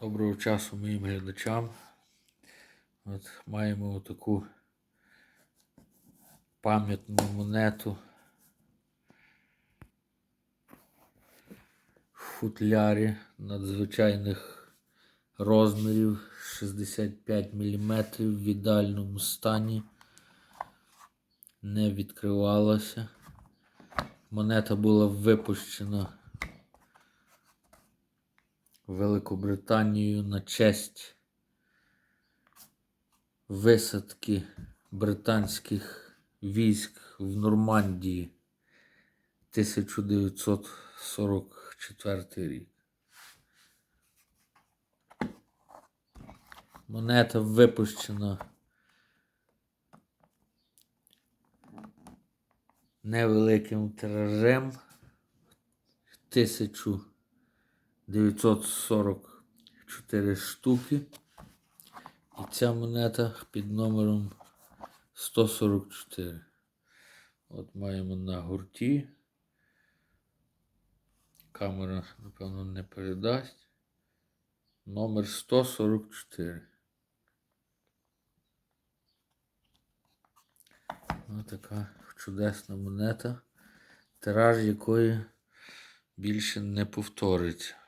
Доброго часу моїм глядачам. От маємо таку пам'ятну монету в футлярі надзвичайних розмірів 65 мм в ідеальному стані. Не відкривалася. Монета була випущена Великобританією на честь висадки британських військ в Нормандії 1944 рік. Монета випущена невеликим тиражем 1944 штуки. І ця монета під номером 144. От маємо на гурті. Камера, напевно, не передасть. Номер 144. Ось така чудесна монета, тираж якої більше не повториться.